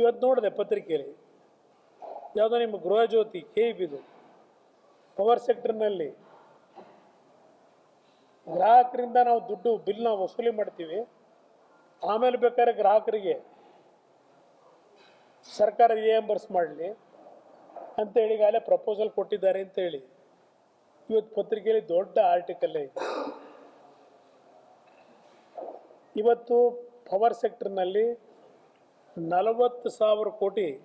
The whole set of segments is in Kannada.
ಇವತ್ತು ನೋಡಿದೆ ಪತ್ರಿಕೆಯಲ್ಲಿ. ಯಾವುದೋ ನಿಮ್ಮ ಗೃಹಜ್ಯೋತಿ ಕೆ ಬಿದು ಪವರ್ ಸೆಕ್ಟರ್ನಲ್ಲಿ ಗ್ರಾಹಕರಿಂದ ನಾವು ದುಡ್ಡು ಬಿಲ್ನ ವಸೂಲಿ ಮಾಡ್ತೀವಿ. ಆಮೇಲೆ ಬೇಕಾದ್ರೆ ಗ್ರಾಹಕರಿಗೆ ಸರ್ಕಾರ ರಿಯಂಬರ್ಸ್ ಮಾಡಲಿ. ಅಂತೇಳಿ ಈಗಾಗಲೇ ಪ್ರಪೋಸಲ್ ಕೊಟ್ಟಿದ್ದಾರೆ ಅಂತೇಳಿ. ಇವತ್ತು ಪತ್ರಿಕೆಯಲ್ಲಿ ದೊಡ್ಡ ಆರ್ಟಿಕಲ್ ಇದೆ. ಇವತ್ತು ಪವರ್ ಸೆಕ್ಟರ್ನಲ್ಲಿ ನಲವತ್ತು ಸಾವಿರ ಕೋಟಿ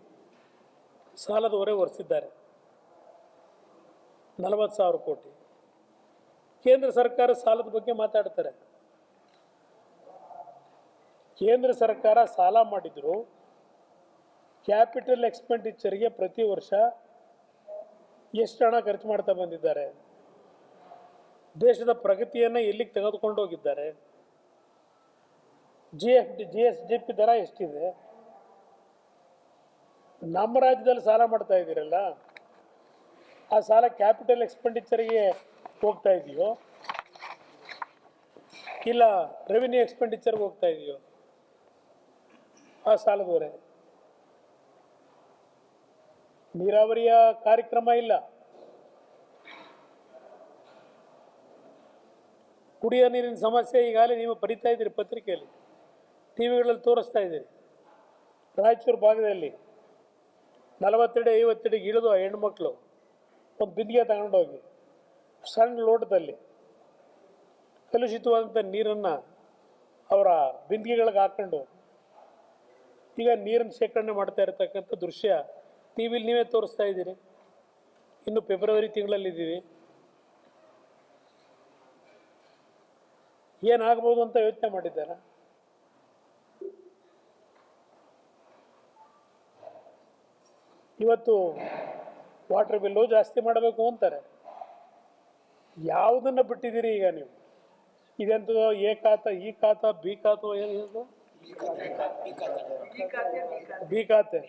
ಸಾಲದವರೆ ಒರೆಸಿದ್ದಾರೆ. ನಲವತ್ತು ಸಾವಿರ ಕೋಟಿ. ಕೇಂದ್ರ ಸರ್ಕಾರ ಸಾಲದ ಬಗ್ಗೆ ಮಾತಾಡ್ತಾರೆ. ಕೇಂದ್ರ ಸರ್ಕಾರ ಸಾಲ ಮಾಡಿದ್ರು, ಕ್ಯಾಪಿಟಲ್ ಎಕ್ಸ್ಪೆಂಡಿಚರ್ಗೆ ಪ್ರತಿ ವರ್ಷ ಎಷ್ಟು ಹಣ ಖರ್ಚು ಮಾಡ್ತಾ ಬಂದಿದ್ದಾರೆ. ದೇಶದ ಪ್ರಗತಿಯನ್ನು ಎಲ್ಲಿಗೆ ತೆಗೆದುಕೊಂಡು ಹೋಗಿದ್ದಾರೆ. G F D, G S D P ದರ ಎಷ್ಟಿದೆ. ನಮ್ಮ ರಾಜ್ಯದಲ್ಲಿ ಸಾಲ ಮಾಡ್ತಾ ಇದ್ದೀರಲ್ಲ, ಆ ಸಾಲ ಕ್ಯಾಪಿಟಲ್ ಎಕ್ಸ್ಪೆಂಡಿಚರ್ಗೆ ಹೋಗ್ತಾ ಇದೆಯೋ? ಇಲ್ಲ ರೆವಿನ್ಯೂ ಎಕ್ಸ್ಪೆಂಡಿಚರ್ಗೆ ಹೋಗ್ತಾ ಇದೆಯೋ? ಆ ಸಾಲದವರೆ. ನೀರಾವರಿಯ ಕಾರ್ಯಕ್ರಮ ಇಲ್ಲ. ಕುಡಿಯೋ ನೀರಿನ ಸಮಸ್ಯೆ ಈಗಾಗಲೇ ನೀವು ಬರಿತಾ ಇದ್ದೀರಿ ಪತ್ರಿಕೆಯಲ್ಲಿ ಟಿ ವಿಗಳಲ್ಲಿ ತೋರಿಸ್ತಾ ಇದ್ದೀರಿ. ರಾಯಚೂರು ಭಾಗದಲ್ಲಿ. ನಲವತ್ತೆರಡು ಐವತ್ತೆರಡಿಗೆ ಇಳಿದು ಆ ಹೆಣ್ಮಕ್ಳು ಒಂದು ಬಿಂದಿಗೆ ತಗೊಂಡೋಗಿ ಸಣ್ಣ ಲೋಟದಲ್ಲಿ ಕಲುಷಿತವಾದಂಥ ನೀರನ್ನು ಅವರ ಬಿಂದಿಗೆಗಳಿಗೆ ಹಾಕ್ಕೊಂಡು ಈಗ ನೀರನ್ನು ಶೇಖರಣೆ ಮಾಡ್ತಾ ಇರತಕ್ಕಂಥ ದೃಶ್ಯ ಟಿ ವಿಲಿ ನೀವೇ ತೋರಿಸ್ತಾ ಇದ್ದೀರಿ. ಇನ್ನು ಫೆಬ್ರವರಿ ತಿಂಗಳಲ್ಲಿದ್ದೀವಿ ಏನಾಗ್ಬೋದು ಅಂತ ಯೋಚನೆ ಮಾಡಿದ್ದಾರಾ? ಇವತ್ತು ವಾಟರ್ ಬಿಲ್ಲು ಜಾಸ್ತಿ ಮಾಡಬೇಕು ಅಂತಾರೆ. ಯಾವುದನ್ನು ಬಿಟ್ಟಿದ್ದೀರಿ ಈಗ ನೀವು? ಇದೆಂತದೋ ಎ ಖಾತ ಈ ಖಾತ, ಬಿ ಖಾತ ಏನು ಬಿ ಖಾತೆ.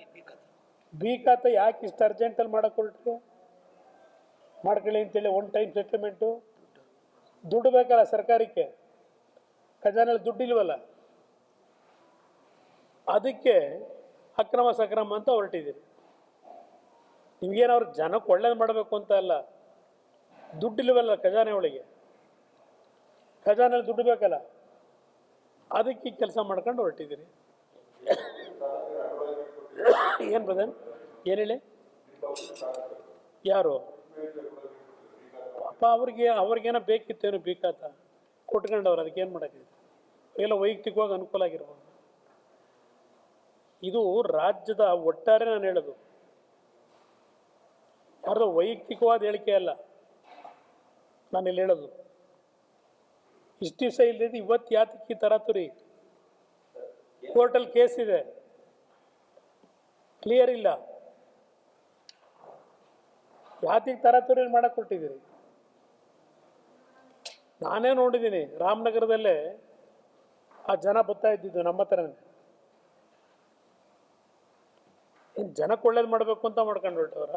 ಬಿ ಖಾತೆ ಯಾಕೆ ಇಷ್ಟು ಅರ್ಜೆಂಟಲ್ಲಿ ಮಾಡಕ್ಕೆ ಹೊರಟ್ರಿ ಮಾಡ್ಕೊಳ್ಳಿ ಅಂತೇಳಿ ಒನ್ ಟೈಮ್ ಸೆಟ್ಲ್ಮೆಂಟು ದುಡ್ಡು ಬೇಕಲ್ಲ ಸರ್ಕಾರಕ್ಕೆ? ಖಜಾನೆಯಲ್ಲಿ ದುಡ್ಡು ಇಲ್ವಲ್ಲ? ಅದಕ್ಕೆ ಅಕ್ರಮ ಸಕ್ರಮ ಅಂತ ಹೊರಟಿದ್ದೀರಿ. ನಿಮ್ಗೇನು ಅವ್ರು ಜನಕ್ಕೆ ಒಳ್ಳೇದು ಮಾಡಬೇಕು ಅಂತ ಅಲ್ಲ, ದುಡ್ಡಿಲ್ವಲ್ಲ ಖಜಾನೆ ಒಳಗೆ? ಖಜಾನೆಯಲ್ಲಿ ದುಡ್ಡು ಬೇಕಲ್ಲ? ಅದಕ್ಕೆ ಕೆಲಸ ಮಾಡ್ಕೊಂಡು ಹೊರಟಿದ್ದೀರಿ. ಏನು ಬದನ್ ಏನು ಹೇಳಿ? ಯಾರು? ಪಾಪ ಅವ್ರಿಗೆ, ಅವ್ರಿಗೇನೋ ಬೇಕಿತ್ತೇನು ಬೇಕಾತ? ಕೊಟ್ಕೊಂಡವ್ರು ಏನು ಮಾಡೋಕ್ಕಿದೆ ಎಲ್ಲ ವೈಯಕ್ತಿಕವಾಗಿ ಅನುಕೂಲ ಆಗಿರ್ಬೋದು. ಇದು ರಾಜ್ಯದ ಒಟ್ಟಾರೆ ನಾನು ಹೇಳೋದು. ಯಾರ್ದೋ ವೈಯಕ್ತಿಕವಾದ ಹೇಳಿಕೆ ಅಲ್ಲ. ನಾನು ಇಲ್ಲಿ ಹೇಳೋದು. ಇಷ್ಟು ದಿವಸ ಇಲ್ಲದಿದ್ದು ಇವತ್ತು ಯಾತಕ್ಕೆ ಈ ತರಾತುರಿ ಕೋರ್ಟಲ್ಲಿ ಕೇಸ್ ಇದೆ. ಕ್ಲಿಯರ್ ಇಲ್ಲ. ಯಾತಿಗೆ ತರಾತುರಿ ಮಾಡಕ್ಕೆ ಕೊಟ್ಟಿದ್ದೀರಿ ನಾನೇ ನೋಡಿದ್ದೀನಿ ರಾಮನಗರದಲ್ಲೇ ಆ ಜನ ಬರ್ತಾ ಇದ್ದಿದ್ದು ನಮ್ಮ ಏನು ಜನಕ್ಕೆ ಒಳ್ಳೇದು ಮಾಡಬೇಕು ಅಂತ ಮಾಡ್ಕೊಂಡು ಹೊರಟವ್ರ?